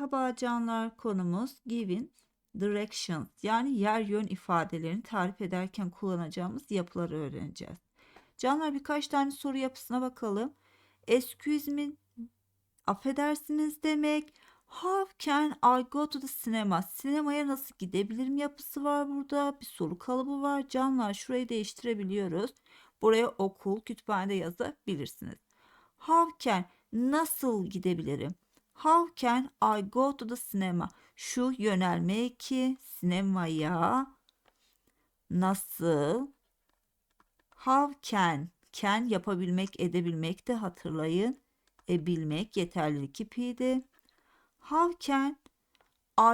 Merhaba canlar konumuz giving directions yani yer yön ifadelerini tarif ederken kullanacağımız yapıları öğreneceğiz. Canlar birkaç tane soru yapısına bakalım. Excuse me affedersiniz demek. How can I go to the cinema? Sinemaya nasıl gidebilirim yapısı var burada. Bir soru kalıbı var. Canlar şurayı değiştirebiliyoruz. Buraya okul, kütüphanede yazabilirsiniz. How can nasıl gidebilirim? How can I go to the cinema? Şu yönelme eki sinemaya nasıl? How can? Can yapabilmek, edebilmek de hatırlayın. Ebilmek yeterlilik kipiydi. How can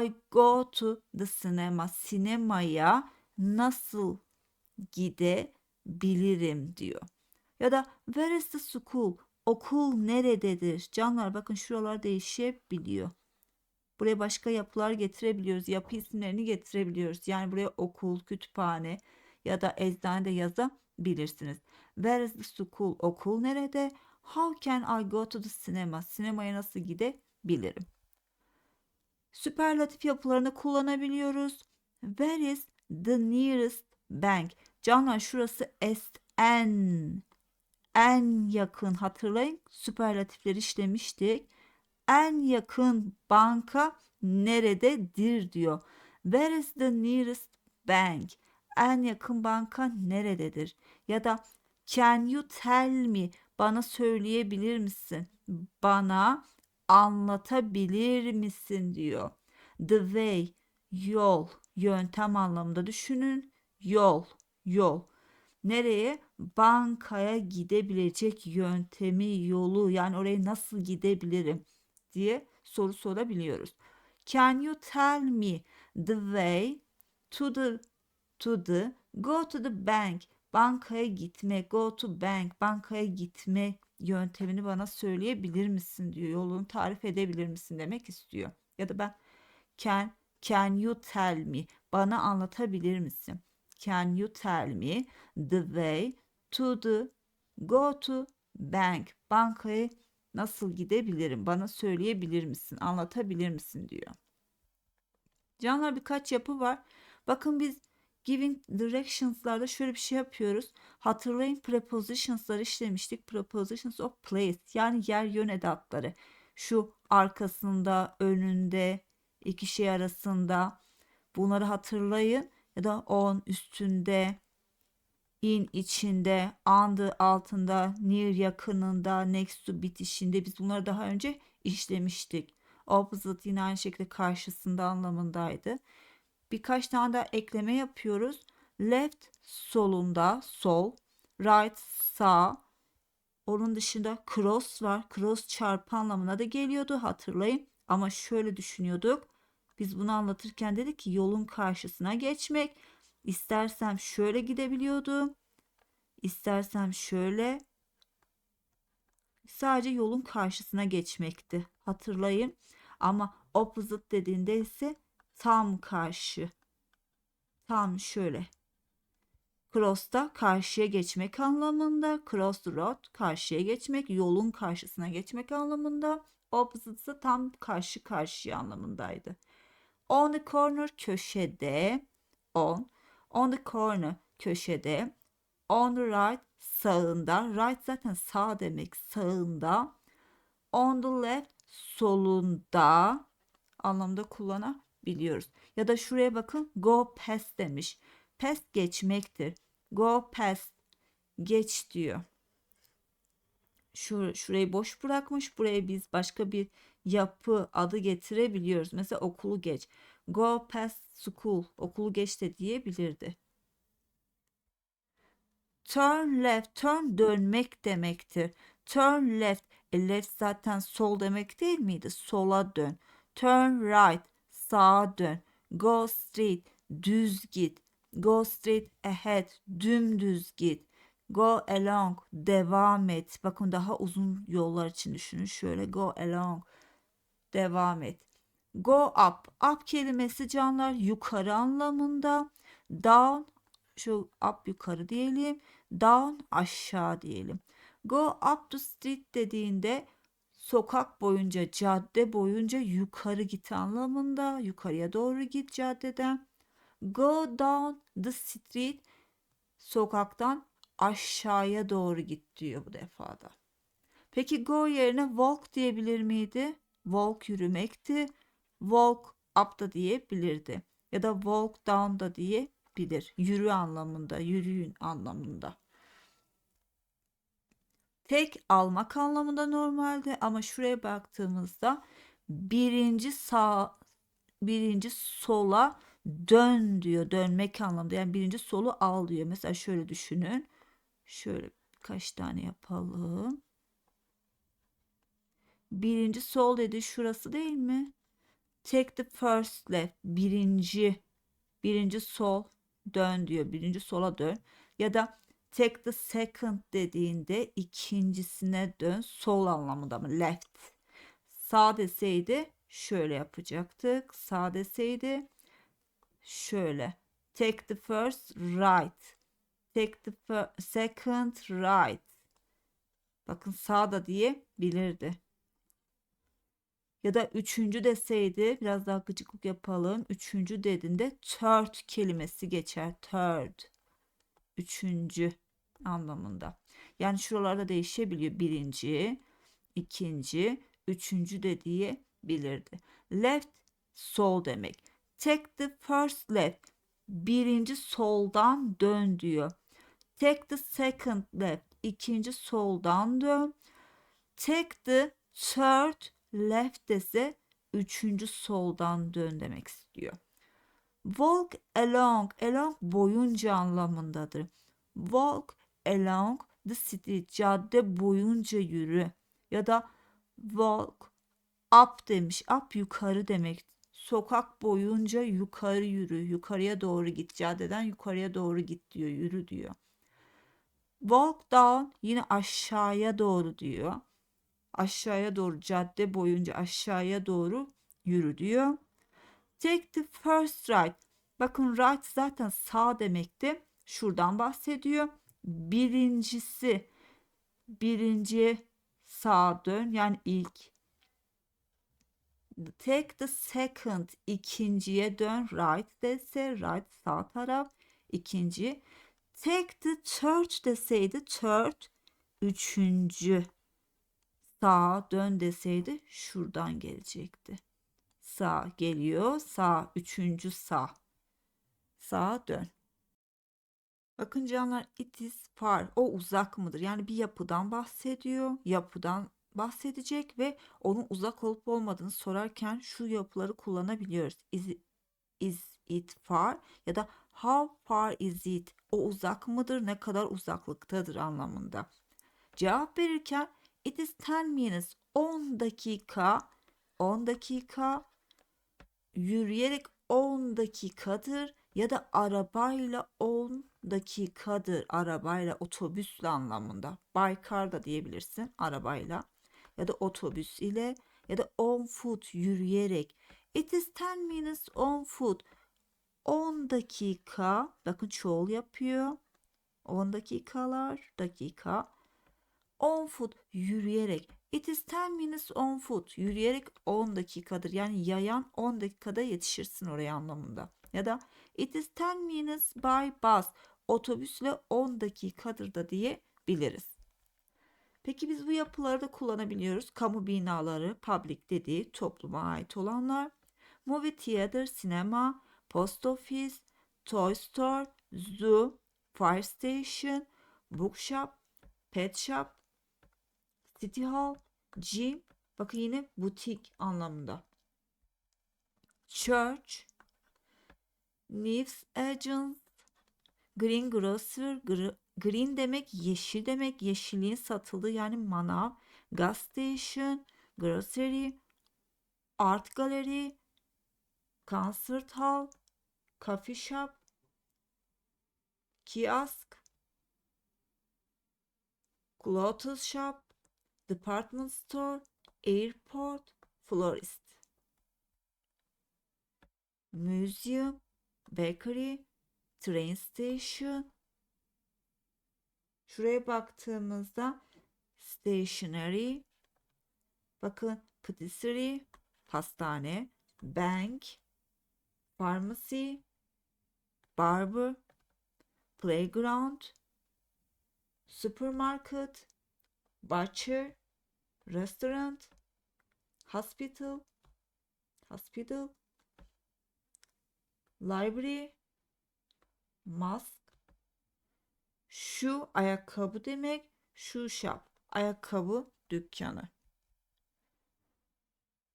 I go to the cinema? Sinemaya nasıl gidebilirim diyor. Ya da where is the school? Okul nerededir? Canlar bakın şuralar değişebiliyor. Buraya başka yapılar getirebiliyoruz. Yapı isimlerini getirebiliyoruz. Yani buraya okul, kütüphane ya da eczane de yazabilirsiniz. Where is the school? Okul nerede? How can I go to the cinema? Sinemaya nasıl gidebilirim? Süperlatif yapılarını kullanabiliyoruz. Where is the nearest bank? Canlar şurası SN en yakın hatırlayın süperlatifleri işlemiştik. En yakın banka nerededir diyor. Where is the nearest bank? En yakın banka nerededir? Ya da can you tell me? Bana söyleyebilir misin? Bana anlatabilir misin diyor. The way yol yöntem anlamında düşünün. Yol yol nereye? Bankaya gidebilecek yöntemi, yolu yani oraya nasıl gidebilirim diye soru sorabiliyoruz. Can you tell me the way to the to the go to the bank? Bankaya gitme, go to bank, bankaya gitme yöntemini bana söyleyebilir misin diyor. Yolunu tarif edebilir misin demek istiyor. Ya da ben can can you tell me? Bana anlatabilir misin? Can you tell me the way to the go to bank? Bankaya nasıl gidebilirim? Bana söyleyebilir misin? Anlatabilir misin diyor. Canlar birkaç yapı var. Bakın biz giving directions'larda şöyle bir şey yapıyoruz. Hatırlayın prepositions'ları işlemiştik. Prepositions of place yani yer yön edatları. Şu arkasında, önünde, iki şey arasında. Bunları hatırlayın ya da on üstünde, in içinde, under altında, near yakınında, next to bitişinde biz bunları daha önce işlemiştik. Opposite yine aynı şekilde karşısında anlamındaydı. Birkaç tane daha ekleme yapıyoruz. Left solunda, sol, right sağ. Onun dışında cross var. Cross çarpı anlamına da geliyordu hatırlayın. Ama şöyle düşünüyorduk. Biz bunu anlatırken dedik ki yolun karşısına geçmek. İstersem şöyle gidebiliyordum. İstersem şöyle. Sadece yolun karşısına geçmekti. Hatırlayın. Ama opposite dediğinde ise tam karşı. Tam şöyle. Cross'ta karşıya geçmek anlamında. Cross the road karşıya geçmek, yolun karşısına geçmek anlamında. Opposite ise tam karşı karşıya anlamındaydı. On the corner köşede. On. On the corner köşede. On the right sağında. Right zaten sağ demek sağında. On the left solunda anlamda kullanabiliyoruz. Ya da şuraya bakın go past demiş. Past geçmektir. Go past geç diyor. Şur şurayı boş bırakmış. Buraya biz başka bir yapı adı getirebiliyoruz. Mesela okulu geç. Go past school. Okulu geç de diyebilirdi. Turn left. Turn dönmek demektir. Turn left. E left zaten sol demek değil miydi? Sola dön. Turn right. Sağa dön. Go straight. Düz git. Go straight ahead. Dümdüz git. Go along. Devam et. Bakın daha uzun yollar için düşünün. Şöyle go along. Devam et. Go up. Up kelimesi canlar yukarı anlamında. Down şu up yukarı diyelim. Down aşağı diyelim. Go up the street dediğinde sokak boyunca, cadde boyunca yukarı git anlamında. Yukarıya doğru git caddeden. Go down the street sokaktan aşağıya doğru git diyor bu defada. Peki go yerine walk diyebilir miydi? Walk yürümekti. Walk up da diyebilirdi. Ya da walk down da diyebilir. Yürü anlamında, yürüyün anlamında. Tek almak anlamında normalde ama şuraya baktığımızda birinci sağ birinci sola dön diyor. Dönmek anlamında. Yani birinci solu al diyor. Mesela şöyle düşünün. Şöyle kaç tane yapalım. Birinci sol dedi şurası değil mi? Take the first left. Birinci. Birinci sol dön diyor. Birinci sola dön. Ya da take the second dediğinde ikincisine dön. Sol anlamında mı? Left. Sağ deseydi şöyle yapacaktık. Sağ deseydi şöyle. Take the first right. Take the second right. Bakın sağda diyebilirdi. Ya da üçüncü deseydi biraz daha gıcıklık yapalım. Üçüncü dediğinde third kelimesi geçer. Third. Üçüncü anlamında. Yani şuralarda değişebiliyor. Birinci, ikinci, üçüncü de diyebilirdi. Left, sol demek. Take the first left. Birinci soldan dön diyor. Take the second left. İkinci soldan dön. Take the third left ise üçüncü soldan dön demek istiyor. Walk along, along boyunca anlamındadır. Walk along the street, cadde boyunca yürü. Ya da walk up demiş, up yukarı demek. Sokak boyunca yukarı yürü, yukarıya doğru git, caddeden yukarıya doğru git diyor, yürü diyor. Walk down yine aşağıya doğru diyor aşağıya doğru cadde boyunca aşağıya doğru yürü diyor. Take the first right. Bakın right zaten sağ demekti. Şuradan bahsediyor. Birincisi birinci sağa dön yani ilk. Take the second ikinciye dön right dese right sağ taraf ikinci. Take the third deseydi third üçüncü sağa dön deseydi şuradan gelecekti. Sağ geliyor. Sağ. Üçüncü sağ. Sağa dön. Bakın canlar it is far. O uzak mıdır? Yani bir yapıdan bahsediyor. Yapıdan bahsedecek ve onun uzak olup olmadığını sorarken şu yapıları kullanabiliyoruz. Is, is it far ya da how far is it? O uzak mıdır? Ne kadar uzaklıktadır anlamında. Cevap verirken It is 10 minutes. 10 dakika. 10 dakika. Yürüyerek 10 dakikadır. Ya da arabayla 10 dakikadır. Arabayla, otobüsle anlamında. By car da diyebilirsin arabayla. Ya da otobüs ile ya da on foot yürüyerek. It is 10 minutes on foot. 10 dakika. Bakın çoğul yapıyor. 10 dakikalar, dakika. On foot yürüyerek. It is 10 minutes on foot. Yürüyerek 10 dakikadır. Yani yayan 10 dakikada yetişirsin oraya anlamında. Ya da it is 10 minutes by bus. Otobüsle 10 dakikadır da diyebiliriz. Peki biz bu yapıları da kullanabiliyoruz. Kamu binaları, public dediği topluma ait olanlar. Movie theater, sinema, post office, toy store, zoo, fire station, bookshop, pet shop, City Hall, gym, bakın yine butik anlamında. Church, News Agents, Green Grocer, green demek yeşil demek, yeşilliğin satıldığı yani manav, gas station, grocery, art gallery, concert hall, coffee shop, kiosk, clothes shop, department store, airport, florist. Museum, bakery, train station. Şuraya baktığımızda stationery, Bakın patisserie, pastane, bank, pharmacy, barber, playground, supermarket, butcher, restaurant, hospital, hospital, library, mask. Şu ayakkabı demek, şu shop, ayakkabı dükkanı.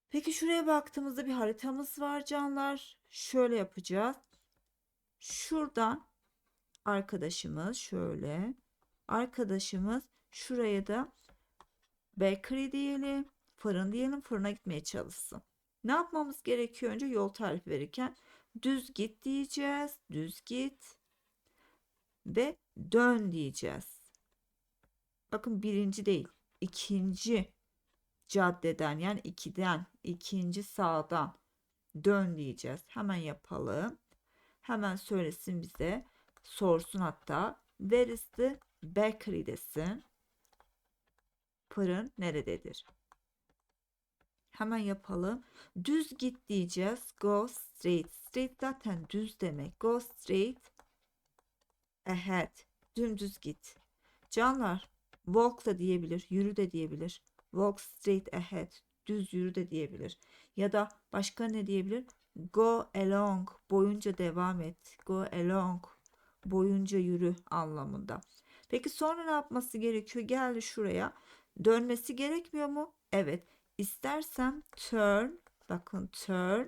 Peki şuraya baktığımızda bir haritamız var canlar. Şöyle yapacağız. Şuradan arkadaşımız şöyle. Arkadaşımız şuraya da bakery diyelim. Fırın diyelim. Fırına gitmeye çalışsın. Ne yapmamız gerekiyor önce yol tarifi verirken? Düz git diyeceğiz. Düz git. Ve dön diyeceğiz. Bakın birinci değil. ikinci caddeden yani ikiden ikinci sağdan dön diyeceğiz. Hemen yapalım. Hemen söylesin bize. Sorsun hatta. Where is the bakery desin. Fırın nerededir? Hemen yapalım. Düz git diyeceğiz. Go straight. Straight zaten düz demek. Go straight ahead. Dümdüz git. Canlar walk da diyebilir. Yürü de diyebilir. Walk straight ahead. Düz yürü de diyebilir. Ya da başka ne diyebilir? Go along. Boyunca devam et. Go along. Boyunca yürü anlamında. Peki sonra ne yapması gerekiyor? Geldi şuraya. Dönmesi gerekmiyor mu? Evet. İstersem turn. Bakın turn.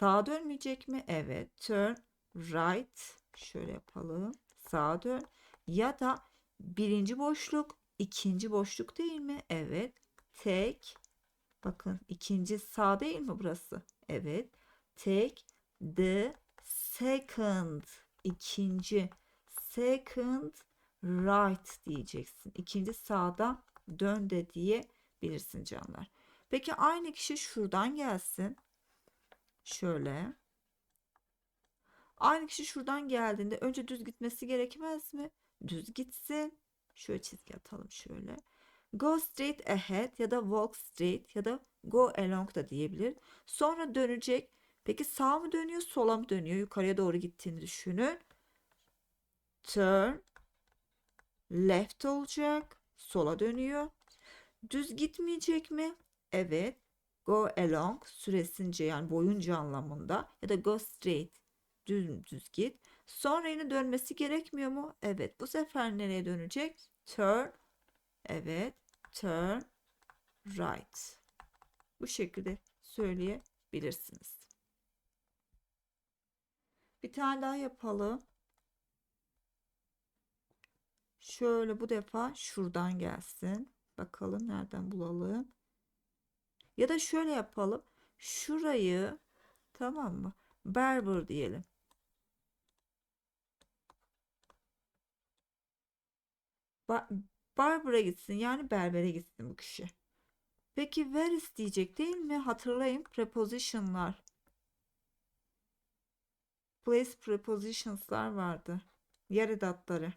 Sağa dönmeyecek mi? Evet. Turn right. Şöyle yapalım. Sağa dön. Ya da birinci boşluk, ikinci boşluk değil mi? Evet. Take. Bakın ikinci sağ değil mi burası? Evet. Take the second. ikinci second right diyeceksin. İkinci sağda dön de diyebilirsin canlar. Peki aynı kişi şuradan gelsin. Şöyle. Aynı kişi şuradan geldiğinde önce düz gitmesi gerekmez mi? Düz gitsin. Şöyle çizgi atalım şöyle. Go straight ahead ya da walk straight ya da go along da diyebilir. Sonra dönecek. Peki sağ mı dönüyor, sola mı dönüyor? Yukarıya doğru gittiğini düşünün. Turn left olacak. Sola dönüyor. Düz gitmeyecek mi? Evet. Go along süresince yani boyunca anlamında ya da go straight düz düz git. Sonra yine dönmesi gerekmiyor mu? Evet. Bu sefer nereye dönecek? Turn. Evet. Turn right. Bu şekilde söyleyebilirsiniz. Bir tane daha yapalım. Şöyle bu defa şuradan gelsin. Bakalım nereden bulalım. Ya da şöyle yapalım. Şurayı tamam mı? Barber diyelim. Ba Barber'a gitsin yani berbere gitsin bu kişi. Peki where is diyecek değil mi? Hatırlayın prepositionlar. Place prepositions'lar vardı. Yer edatları.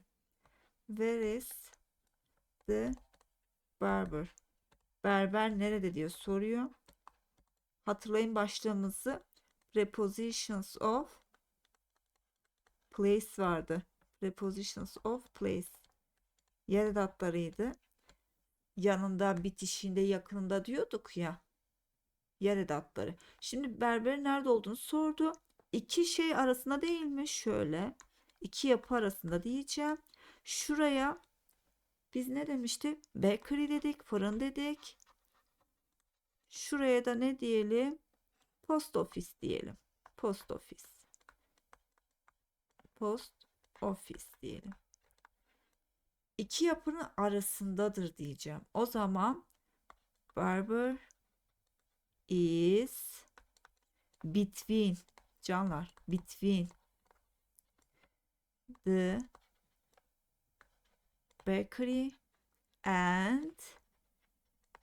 Where is the barber? Berber nerede diyor soruyor. Hatırlayın başlığımızı prepositions of place vardı. Prepositions of place. Yer edatlarıydı. Yanında, bitişinde, yakınında diyorduk ya. Yer edatları. Şimdi berberin nerede olduğunu sordu. İki şey arasında değil mi? Şöyle. iki yapı arasında diyeceğim. Şuraya biz ne demiştik? Bakery dedik, fırın dedik. Şuraya da ne diyelim? Post office diyelim. Post office. Post office diyelim. İki yapının arasındadır diyeceğim. O zaman barber is between canlar between the bakery and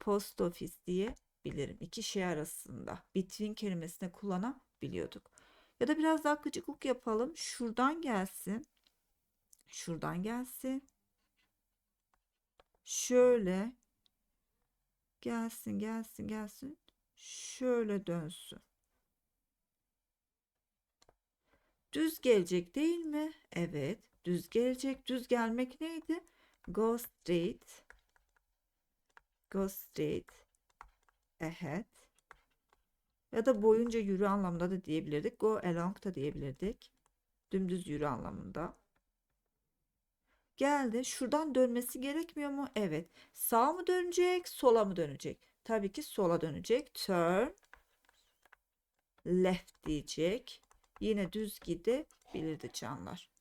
post office diyebilirim. İki şey arasında between kelimesini kullanabiliyorduk. Ya da biraz daha gıcıklık yapalım. Şuradan gelsin. Şuradan gelsin. Şöyle Gelsin, gelsin, gelsin. Şöyle dönsün. Düz gelecek değil mi? Evet, düz gelecek. Düz gelmek neydi? Go straight. Go straight ahead. Ya da boyunca yürü anlamında da diyebilirdik. Go along da diyebilirdik. Dümdüz yürü anlamında. Geldi. Şuradan dönmesi gerekmiyor mu? Evet. Sağa mı dönecek, sola mı dönecek? Tabii ki sola dönecek. Turn left diyecek. Yine düz gidebilirdi canlar.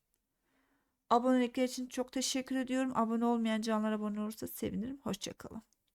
Abonelikler için çok teşekkür ediyorum. Abone olmayan canlar abone olursa sevinirim. Hoşçakalın.